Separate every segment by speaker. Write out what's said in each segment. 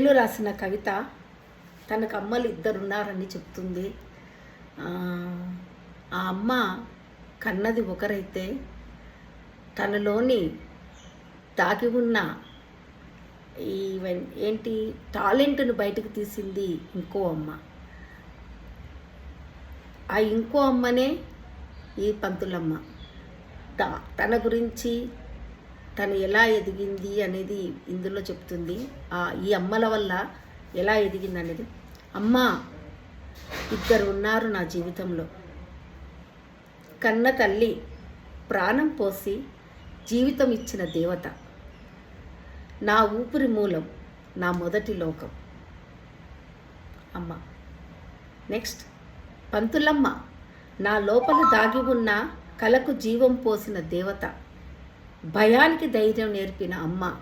Speaker 1: ఇల్లు రాసిన కవిత తనకు అమ్మలు ఇద్దరున్నారని చెప్తుంది. ఆ, అమ్మ కన్నది ఒకరైతే తనలోని దాగి ఉన్న ఈ వెన్- ఏంటి టాలెంట్ను బయటకు తీసింది ఇంకో అమ్మ. ఆ ఇంకో అమ్మనే ఈ పంతులమ్మ. త- తన గురించి తను ఎలా ఎదిగింది అనేది ఇందులో చెప్తుంది. ఆ ఈ అమ్మల వల్ల ఎలా ఎదిగింది అనేది అమ్మ ఇద్దరు ఉన్నారు నా జీవితంలో. కన్న తల్లి ప్రాణం పోసి జీవితం ఇచ్చిన దేవత. నా ఊపిరి మూలం నా మొదటి లోకం. అమ్మ. నెక్స్ట్ పంతులమ్మ నా లోపల దాగి ఉన్న కలకు జీవం పోసిన దేవత. భయానికి ధైర్యం నేర్పిన అమ్మ.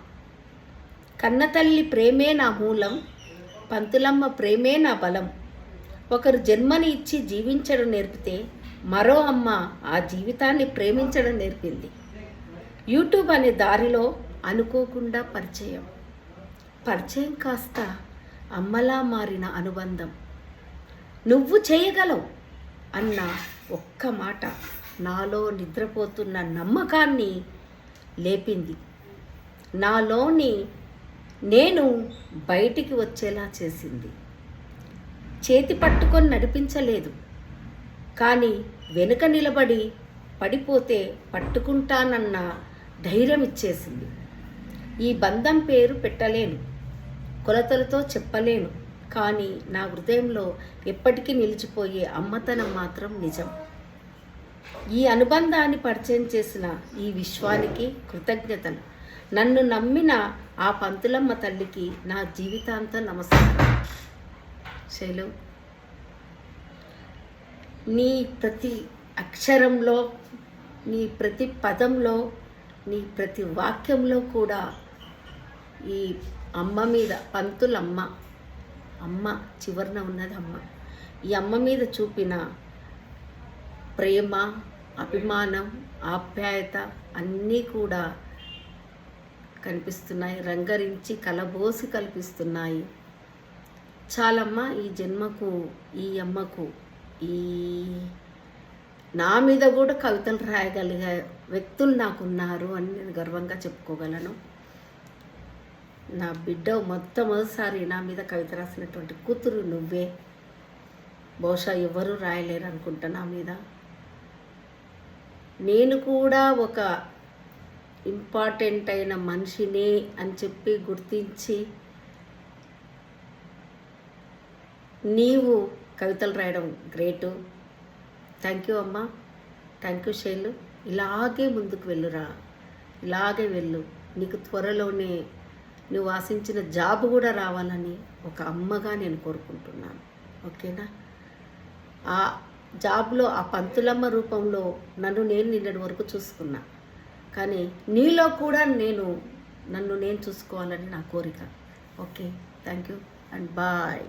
Speaker 1: కన్నతల్లి ప్రేమే నా మూలం పంతులమ్మ ప్రేమే నా బలం. ఒకరు జన్మని ఇచ్చి జీవించడం నేర్పితే మరో అమ్మ ఆ జీవితాన్ని ప్రేమించడం నేర్పింది. యూట్యూబ్ అనే దారిలో అనుకోకుండా పరిచయం. పరిచయం కాస్త అమ్మలా మారిన అనుబంధం. నువ్వు చేయగలవు అన్న ఒక్క మాట నాలో నిద్రపోతున్న నమ్మకాన్ని లేపింది. నాలోని నేను బయటికి వచ్చేలా చేసింది. చేతి పట్టుకొని నడిపించలేదు. కానీ వెనుక నిలబడి పడిపోతే పట్టుకుంటానన్న ధైర్యం ఇచ్చేసింది. ఈ బంధం పేరు పెట్టలేను. కొలతలతో చెప్పలేను. కానీ నా హృదయంలో ఎప్పటికీ నిలిచిపోయే అమ్మతనం మాత్రం నిజం. ఈ అనుబంధాన్ని పరిచయం చేసిన ఈ విశ్వానికి కృతజ్ఞతలు. నన్ను నమ్మిన ఆ పంతులమ్మ తల్లికి నా జీవితాంతం నమస్కారం. శైలు నీ ప్రతి అక్షరంలో నీ ప్రతి పదంలో నీ ప్రతి వాక్యంలో కూడా ఈ అమ్మ మీద పంతులమ్మ అమ్మ చివరన ఉన్నది అమ్మ. ఈ అమ్మ మీద చూపిన ప్రేమ అభిమానం ఆప్యాయత అన్నీ కూడా కనిపిస్తున్నాయి రంగరించి కలబోసి కల్పిస్తున్నాయి. చాలమ్మ ఈ జన్మకు ఈ అమ్మకు ఈ నా మీద కూడా కవితలు రాయగలిగే వ్యక్తులు నాకున్నారు అని నేను గర్వంగా చెప్పుకోగలను. నా బిడ్డ మొట్టమొదటిసారి నా మీద కవిత రాసినటువంటి కూతురు నువ్వే. బహుశా ఎవరు రాయలేరు అనుకుంటా నా మీద. నేను కూడా ఒక ఇంపార్టెంట్ అయిన మనిషినే అని చెప్పి గుర్తించి నీవు కవితలు రాయడం గ్రేటు థ్యాంక్ యూ అమ్మా. థ్యాంక్ యూ శైలు ఇలాగే ముందుకు వెళ్ళురా. ఇలాగే వెళ్ళు. నీకు త్వరలోనే నువ్వు ఆశించిన జాబ్ కూడా రావాలని ఒక అమ్మగా నేను కోరుకుంటున్నాను. ఓకేనా? ఆ జాబ్లో ఆ పంతులమ్మ రూపంలో నన్ను నేను నిన్నటి వరకు చూసుకున్నా. కానీ నీలో కూడా నేను నన్ను నేను చూసుకోవాలని నా కోరిక. Okay thank you and bye.